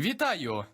Вітаю!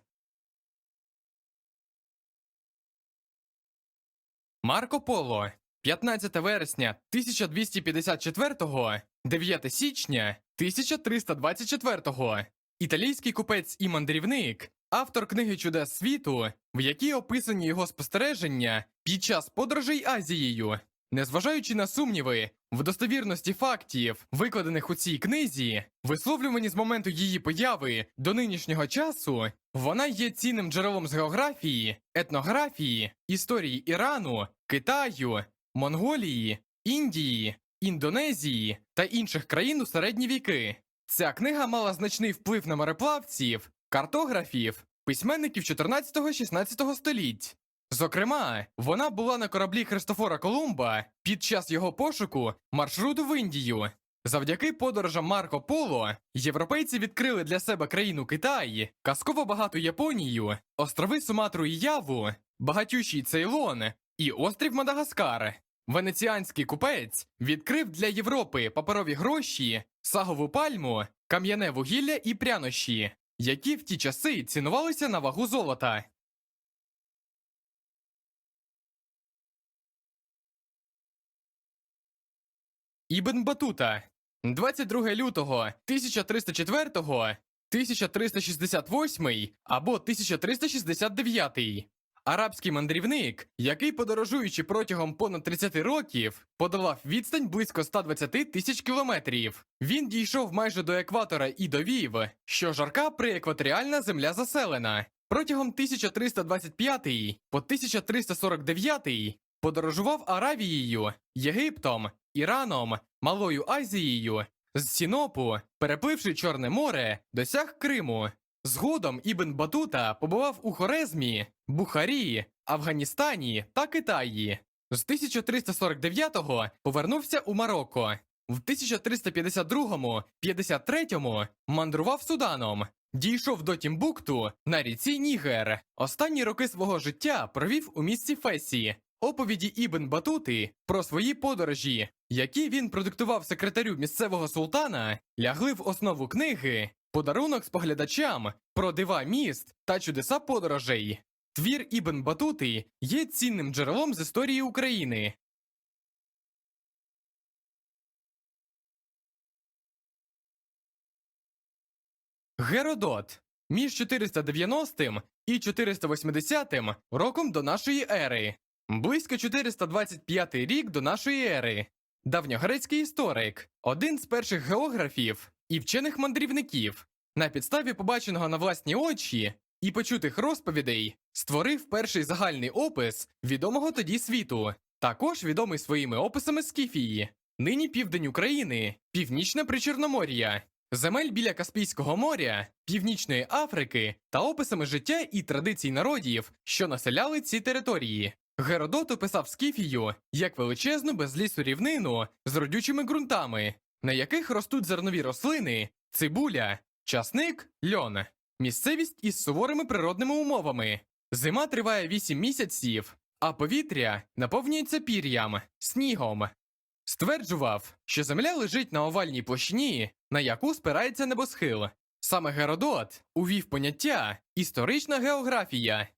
Марко Поло. 15 вересня 1254, 9 січня 1324. Італійський купець і мандрівник, автор книги Чудес світу, в якій описані його спостереження під час подорожей Азією. Незважаючи на сумніви в достовірності фактів, викладених у цій книзі, висловлювані з моменту її появи до нинішнього часу, вона є цінним джерелом з географії, етнографії, історії Ірану, Китаю, Монголії, Індії, Індонезії та інших країн у середні віки. Ця книга мала значний вплив на мореплавців, картографів, письменників 14-16 століть. Зокрема, вона була на кораблі Христофора Колумба під час його пошуку маршруту в Індію. Завдяки подорожам Марко Поло європейці відкрили для себе країну Китай, казково багату Японію, острови Суматру і Яву, багатющий Цейлон і острів Мадагаскар. Венеціанський купець відкрив для Європи паперові гроші, сагову пальму, кам'яне вугілля і прянощі, які в ті часи цінувалися на вагу золота. Ібн Батута 22 лютого 1304, 1368 або 1369. Арабський мандрівник, який, подорожуючи протягом понад 30 років, подолав відстань близько 120 тисяч кілометрів. Він дійшов майже до екватора і довів, що жарка приекваторіальна земля заселена. Протягом 1325 по 1349 подорожував Аравією, Єгиптом, Іраном, Малою Азією, з Сінопу, перепливши Чорне море, досяг Криму. Згодом Ібн Батута побував у Хорезмі, Бухарі, Афганістані та Китаї. З 1349-го повернувся у Марокко. В 1352-53 мандрував Суданом. Дійшов до Тімбукту на ріці Нігер. Останні роки свого життя провів у місті Фесі. Оповіді Ібн Батути про свої подорожі, які він продиктував секретарю місцевого султана, лягли в основу книги Подарунок споглядачам про дива міст та чудеса подорожей. Твір Ібн Батути є цінним джерелом з історії України. Геродот між 490 і 480 роком до нашої ери. Близько 425 рік до нашої ери. Давньогрецький історик, один з перших географів і вчених мандрівників, на підставі побаченого на власні очі і почутих розповідей, створив перший загальний опис відомого тоді світу, також відомий своїми описами Скіфії, нині південь України, північне Причорномор'я, земель біля Каспійського моря, Північної Африки та описами життя і традицій народів, що населяли ці території. Геродот описав Скіфію як величезну безлісу рівнину з родючими ґрунтами, на яких ростуть зернові рослини, цибуля, часник, льон, місцевість із суворими природними умовами. Зима триває 8 місяців, а повітря наповнюється пір'ям, снігом. Стверджував, що земля лежить на овальній площині, на яку спирається небосхил. Саме Геродот увів поняття історична географія.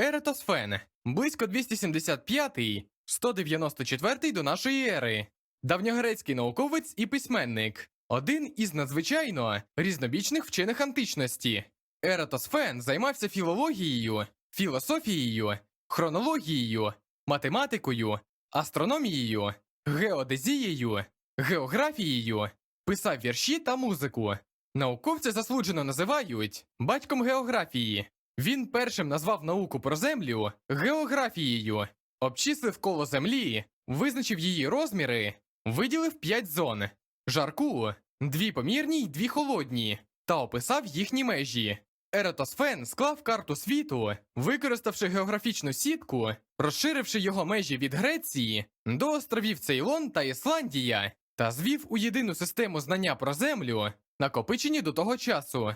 Еретосфен близько 275-194 до нашої ери. Давньогрецький науковець і письменник, один із надзвичайно різнобічних вчених античності. Ератосфен займався філологією, філософією, хронологією, математикою, астрономією, геодезією, географією, писав вірші та музику. Науковця заслуджено називають батьком географії. Він першим назвав науку про землю географією, обчислив коло землі, визначив її розміри, виділив п'ять зон: жарку, дві помірні й дві холодні, та описав їхні межі. Ератосфен склав карту світу, використавши географічну сітку, розширивши його межі від Греції до островів Цейлон та Ісландія, та звів у єдину систему знання про землю, накопичені до того часу.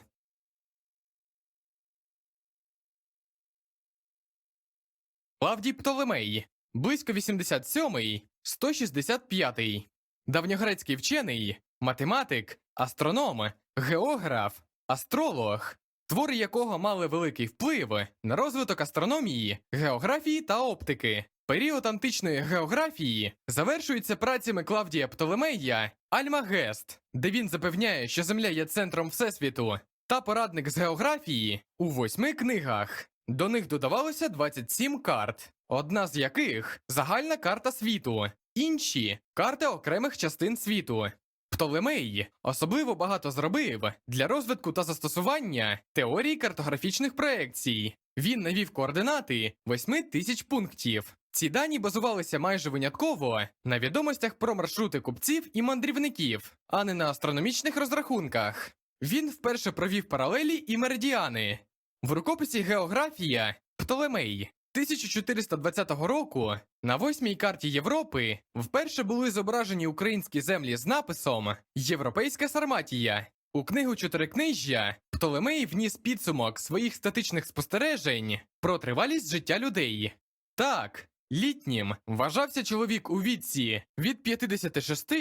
Клавдій Птолемей, близько 87-й, 165-й. Давньогрецький вчений, математик, астроном, географ, астролог, твори якого мали великий вплив на розвиток астрономії, географії та оптики. Період античної географії завершується працями Клавдія Птолемея Альмагест, де він запевняє, що Земля є центром Всесвіту, та порадник з географії у восьми книгах. До них додавалося 27 карт, одна з яких загальна карта світу, інші карти окремих частин світу. Птолемей особливо багато зробив для розвитку та застосування теорії картографічних проекцій. Він навів координати 8 тисяч пунктів. Ці дані базувалися майже винятково на відомостях про маршрути купців і мандрівників, а не на астрономічних розрахунках. Він вперше провів паралелі і меридіани. В рукописі Географія Птолемей 1420 року на восьмій карті Європи вперше були зображені українські землі з написом Європейська Сарматія. У книгу Чотирикнижжя Птолемей вніс підсумок своїх статичних спостережень про тривалість життя людей. Так, літнім вважався чоловік у віці від 56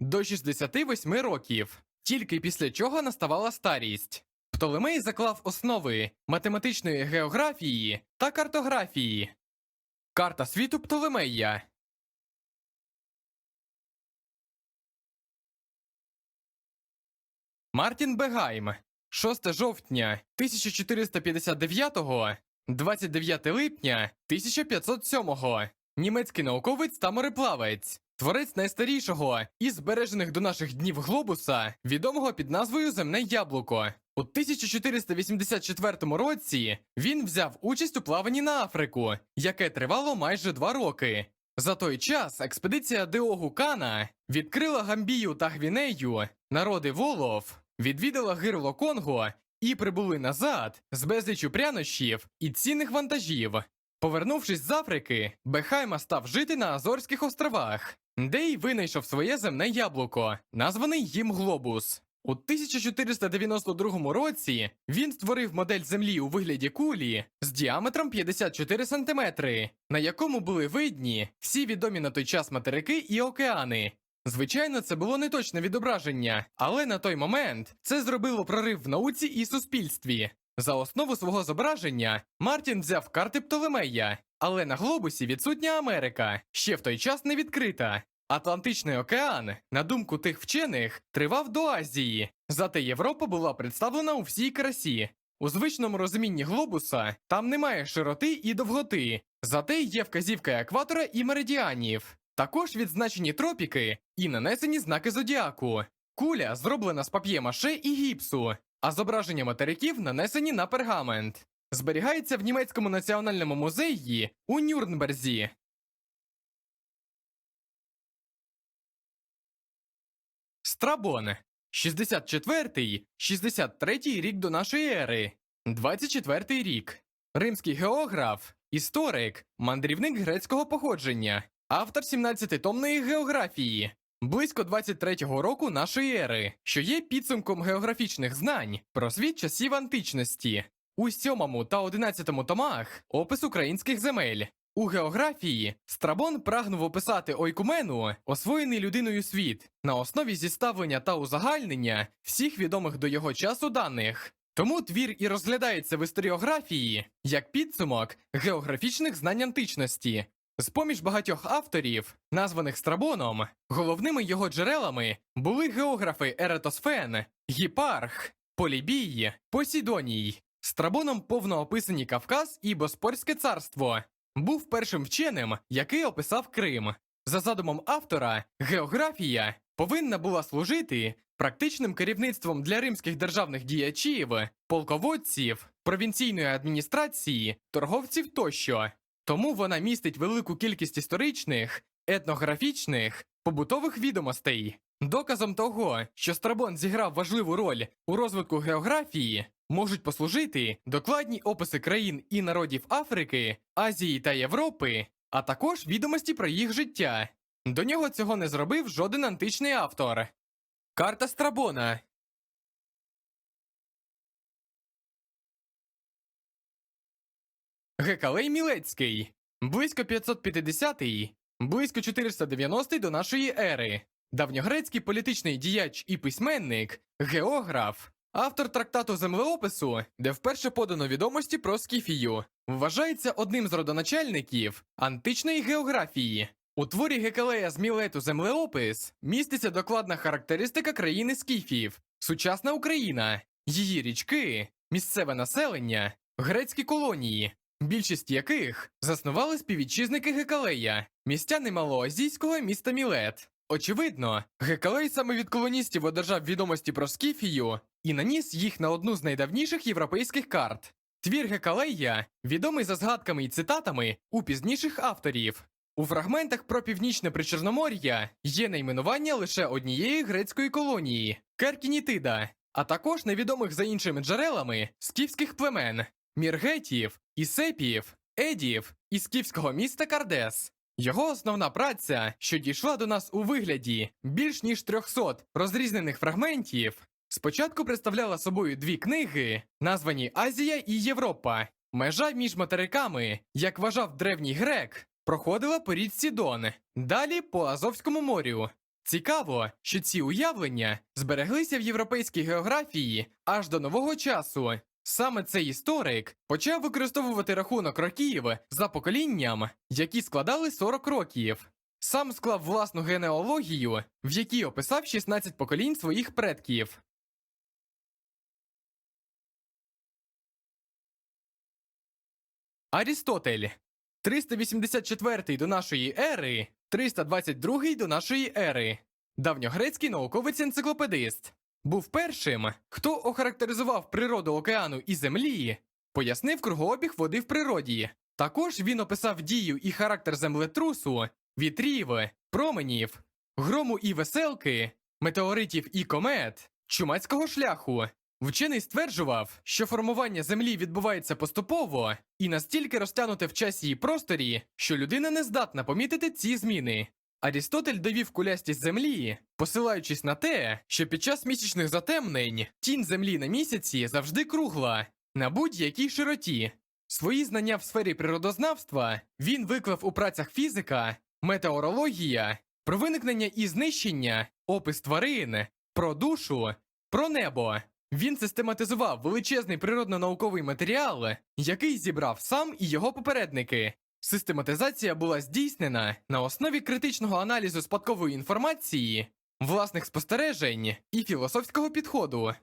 до 68 років, тільки після чого наставала старість. Птолемей заклав основи математичної географії та картографії. Карта світу Птолемея. Мартін Бегайм. 6 жовтня 1459, 29 липня 1507. Німецький науковець та мореплавець. Творець найстарішого із збережених до наших днів глобуса, відомого під назвою Земне Яблуко. У 1484 році він взяв участь у плаванні на Африку, яке тривало майже два роки. За той час експедиція Деогу Кана відкрила Гамбію та Гвінею, народи Волов, відвідала гирло Конго і прибули назад з безлічю прянощів і цінних вантажів. Повернувшись з Африки, Бехайма став жити на Азорських островах, де й винайшов своє земне яблуко, названий їм глобус. У 1492 році він створив модель землі у вигляді кулі з діаметром 54 см, на якому були видні всі відомі на той час материки і океани. Звичайно, це було не точне відображення, але на той момент це зробило прорив в науці і суспільстві. За основу свого зображення Мартін взяв карти Птолемея, але на глобусі відсутня Америка, ще в той час не відкрита. Атлантичний океан, на думку тих вчених, тривав до Азії, зате Європа була представлена у всій красі. У звичному розумінні глобуса там немає широти і довготи, зате є вказівка екватора і меридіанів. Також відзначені тропіки і нанесені знаки зодіаку. Куля зроблена з пап'є-маше і гіпсу, а зображення материків нанесені на пергамент. Зберігається в німецькому національному музеї у Нюрнберзі. Страбон. 64-й, 63-й рік до нашої ери. 24-й рік. Римський географ, історик, мандрівник грецького походження, автор 17-томної географії. Близько 23-го року нашої ери, що є підсумком географічних знань про світ часів античності. У 7 та 11 томах опис українських земель. У географії Страбон прагнув описати ойкумену, освоєний людиною світ, на основі зіставлення та узагальнення всіх відомих до його часу даних. Тому твір і розглядається в історіографії як підсумок географічних знань античності. З поміж багатьох авторів, названих Страбоном, головними його джерелами були географи Ератосфен, Гіпарх, Полібій, Посідоній. Страбоном повно описані Кавказ і Боспорське царство. Був першим вченим, який описав Крим. За задумом автора, географія повинна була служити практичним керівництвом для римських державних діячів, полководців, провінційної адміністрації, торговців тощо. Тому вона містить велику кількість історичних, етнографічних, побутових відомостей. Доказом того, що Страбон зіграв важливу роль у розвитку географії, можуть послужити докладні описи країн і народів Африки, Азії та Європи, а також відомості про їх життя. До нього цього не зробив жоден античний автор. Карта Страбона. Гекалей Мілецький. Близько 550 близько 490 до нашої ери. Давньогрецький політичний діяч і письменник, географ, автор трактату землеопису, де вперше подано відомості про Скіфію, вважається одним з родоначальників античної географії. У творі Гекалея з Мілету землеопис міститься докладна характеристика країни Скіфів, сучасна Україна, її річки, місцеве населення, грецькі колонії, більшість яких заснували співвітчизники Гекалея, містяни малоазійського міста Мілет. Очевидно, Гекалей саме від колоністів одержав відомості про Скіфію і наніс їх на одну з найдавніших європейських карт. Твір Гекалея відомий за згадками і цитатами у пізніших авторів. У фрагментах про північне Причорномор'я є найменування лише однієї грецької колонії Керкінітида, а також невідомих за іншими джерелами скіфських племен Міргетів, Ісепіїв, Едів і скіфського міста Кардес. Його основна праця, що дійшла до нас у вигляді більш ніж 300 розрізнених фрагментів, спочатку представляла собою дві книги, названі Азія і Європа. Межа між материками, як вважав древній грек, проходила по річці Дон, далі по Азовському морю. Цікаво, що ці уявлення збереглися в європейській географії аж до нового часу. Саме цей історик почав використовувати рахунок років за поколінням, які складали 40 років. Сам склав власну генеалогію, в якій описав 16 поколінь своїх предків. Арістотель 384 до нашої ери, 322 до нашої ери. Давньогрецький науковець-енциклопедист. Був першим, хто охарактеризував природу океану і землі, пояснив кругообіг води в природі. Також він описав дію і характер землетрусу, вітрів, променів, грому і веселки, метеоритів і комет, чумацького шляху. Вчений стверджував, що формування землі відбувається поступово і настільки розтягнуте в часі і просторі, що людина не здатна помітити ці зміни. Арістотель довів кулястість землі, посилаючись на те, що під час місячних затемнень тінь землі на місяці завжди кругла, на будь-якій широті. Свої знання в сфері природознавства він виклав у працях фізика, метеорологія, про виникнення і знищення, опис тварин, про душу, про небо. Він систематизував величезний природно-науковий матеріал, який зібрав сам і його попередники. Систематизація була здійснена на основі критичного аналізу спадкової інформації, власних спостережень і філософського підходу.